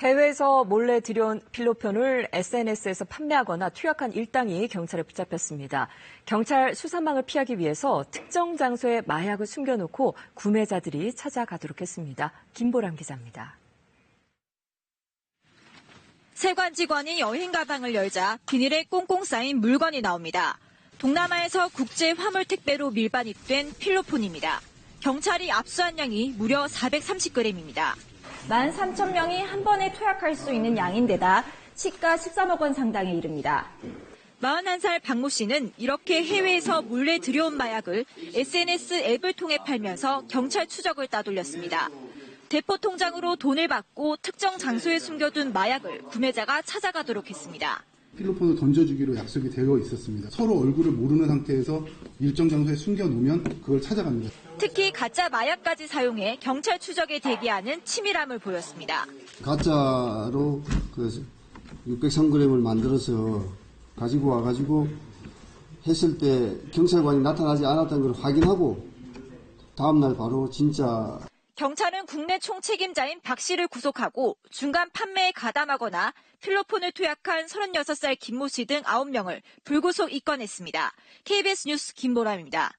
해외에서 몰래 들여온 필로폰을 SNS에서 판매하거나 투약한 일당이 경찰에 붙잡혔습니다. 경찰 수사망을 피하기 위해서 특정 장소에 마약을 숨겨놓고 구매자들이 찾아가도록 했습니다. 김보람 기자입니다. 세관 직원이 여행 가방을 열자 비닐에 꽁꽁 쌓인 물건이 나옵니다. 동남아에서 국제 화물 택배로 밀반입된 필로폰입니다. 경찰이 압수한 양이 무려 430g입니다. 13,000명이 한 번에 투약할 수 있는 양인데다 시가 13억 원 상당에 이릅니다. 41살 박모 씨는 이렇게 해외에서 몰래 들여온 마약을 SNS 앱을 통해 팔면서 경찰 추적을 따돌렸습니다. 대포 통장으로 돈을 받고 특정 장소에 숨겨둔 마약을 구매자가 찾아가도록 했습니다. 필로폰을 던져주기로 약속이 되어 있었습니다. 서로 얼굴을 모르는 상태에서 일정 장소에 숨겨놓으면 그걸 찾아갑니다. 특히 가짜 마약까지 사용해 경찰 추적에 대기하는 치밀함을 보였습니다. 가짜로 그 603g을 만들어서 가지고 와가지고 했을 때 경찰관이 나타나지 않았던 걸 확인하고 다음날 바로 진짜 경찰은 국내 총책임자인 박 씨를 구속하고 중간 판매에 가담하거나 필로폰을 투약한 36살 김모 씨 등 9명을 불구속 입건했습니다. KBS 뉴스 김보람입니다.